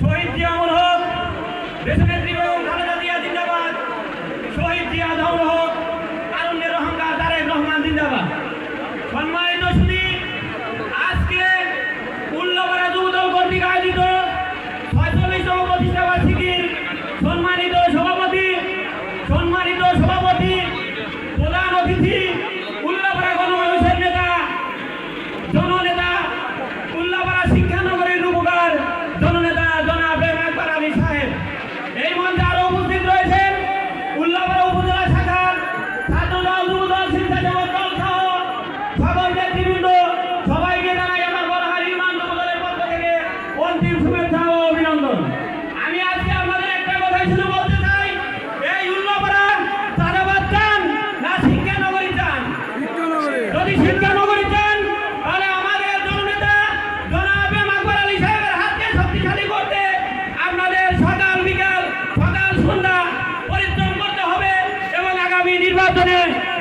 শহীদ জিয়াউল হক দেশনেত্রী বেগম খালেদা জিয়া জিন্দাবাদ। শহীদ জিয়া দাউল হক তারুণ্যের অহংকার তারেক রহমান জিন্দাবাদ। সম্মানিত সুদী আজকে উল্লপাড়া যুবদল কর্তৃক আয়োজিত ছয়চল্লিশতম প্রতিষ্ঠা বার্ষিকীর সম্মানিত সভাপতি সম্মানিত সভাপতি, প্রধান অতিথি যুবদল সকল ব্যক্তিবৃন্দ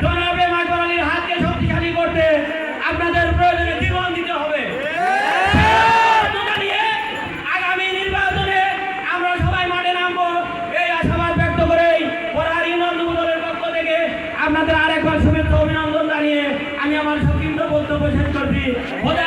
জনাব এম আকবর আলীর আপনাদের হবে। আমরা সবাই মাঠে নামবো। এই আশাবাদ ব্যক্ত করেই পরার ইউনিয়ন পক্ষ থেকে আপনাদের আরেকবার শুভেচ্ছা, অভিনন্দন জানিয়ে আমি আমার সংক্ষিপ্ত বক্তব্য শেষ করছি। খোদা